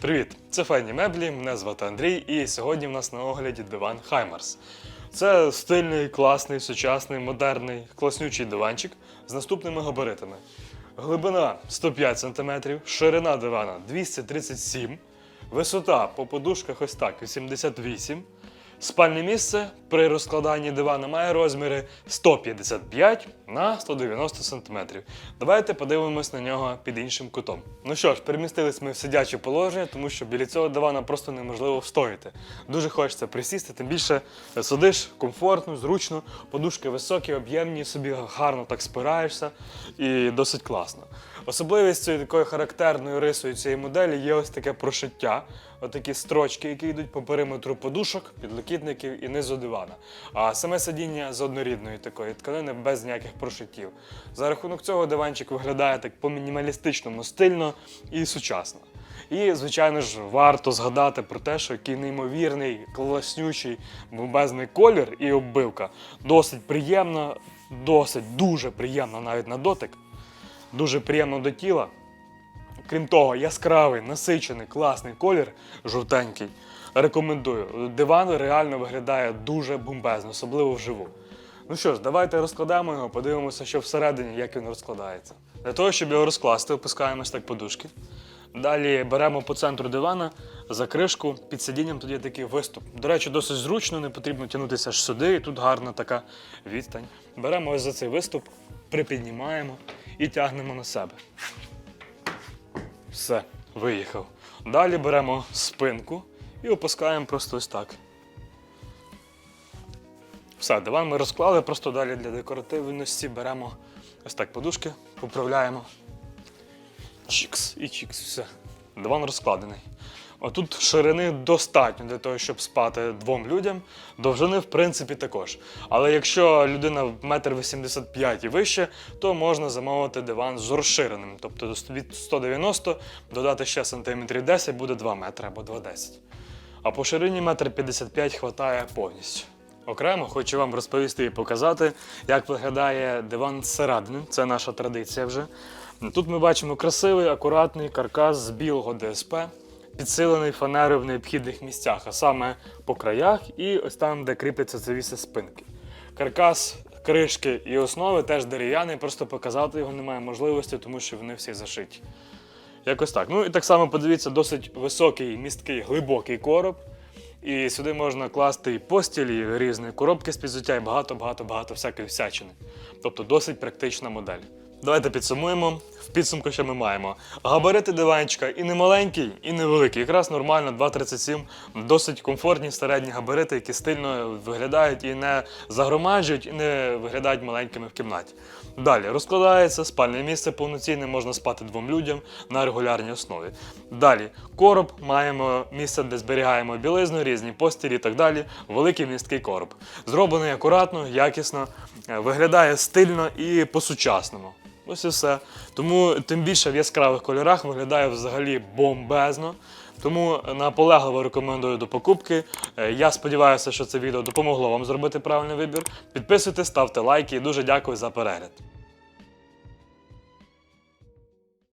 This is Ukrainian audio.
Привіт! Це Файні Меблі, мене звати Андрій, і сьогодні в нас на огляді диван Хаймарс. Це стильний, класний, сучасний, модерний, класнючий диванчик з наступними габаритами. Глибина 105 см, ширина дивана 237 висота по подушках ось так 88 Спальне місце при розкладанні дивана має розміри 155 на 190 см. Давайте подивимось на нього під іншим кутом. Ну що ж, перемістились ми в сидяче положення, тому що біля цього дивана просто неможливо встояти. Дуже хочеться присісти, тим більше сидиш комфортно, зручно, подушки високі, об'ємні, собі гарно так спираєшся і досить класно. Особливістю такою характерною рисою цієї моделі є ось таке прошиття, отакі строчки, які йдуть по периметру подушок, підлокітників і низу дивана. А саме сидіння з однорідної такої тканини без ніяких прошиттів. За рахунок цього диванчик виглядає так по-мінімалістичному стильно і сучасно. І, звичайно ж, варто згадати про те, що який неймовірний, класнючий, бомбезний колір і оббивка. Досить приємно, досить дуже приємно навіть на дотик. Дуже приємно до тіла. Крім того, яскравий, насичений, класний колір, жовтенький. Рекомендую. Диван реально виглядає дуже бомбезно, особливо вживу. Ну що ж, давайте розкладемо його, подивимося, що всередині, як він розкладається. Для того, щоб його розкласти, опускаємось так подушки. Далі беремо по центру дивана за кришку, під сидінням є такий виступ. До речі, досить зручно, не потрібно тягнутися аж сюди, і тут гарна така відстань. Беремо ось за цей виступ, припіднімаємо і тягнемо на себе. Все, виїхав. Далі беремо спинку і опускаємо просто ось так. Все, диван ми розклали, просто далі для декоративності беремо ось так подушки, поправляємо. Чікс і чікс, все. Диван розкладений. Отут ширини достатньо для того, щоб спати двом людям. Довжини, в принципі, також. Але якщо людина метр 85 і вище, то можна замовити диван з розширеним. Тобто від 190 додати ще сантиметрів 10 буде 2 метри або 2,10. А по ширині метр 55 хватає повністю. Окремо хочу вам розповісти і показати, як виглядає диван зсередини. Це наша традиція вже. Тут ми бачимо красивий, акуратний каркас з білого ДСП, підсилений фанерою в необхідних місцях, а саме по краях і ось там, де кріпляться завіси спинки. Каркас, кришки і основи теж дерев'яний, просто показати його немає можливості, тому що вони всі зашиті. Якось так. Ну і так само подивіться, досить високий, місткий, глибокий короб. І сюди можна класти і постілі, різні коробки з підзуття і багато-багато-багато всякої всячини. Тобто досить практична модель. Давайте підсумуємо. В підсумку, що ми маємо. Габарити диванчика і не маленький, і не великий. Якраз нормально 2,37. Досить комфортні середні габарити, які стильно виглядають і не загромаджують, і не виглядають маленькими в кімнаті. Далі розкладається спальне місце повноцінне, можна спати двом людям на регулярній основі. Далі короб, маємо місце, де зберігаємо білизну, різні постілі і так далі. Великий місткий короб. Зроблений акуратно, якісно, е, виглядає стильно і по-сучасному. Ось і все. Тому тим більше в яскравих кольорах виглядає взагалі бомбезно. Тому наполегливо рекомендую до покупки. Е, Я сподіваюся, що це відео допомогло вам зробити правильний вибір. Підписуйтесь, ставте лайки і дуже дякую за перегляд.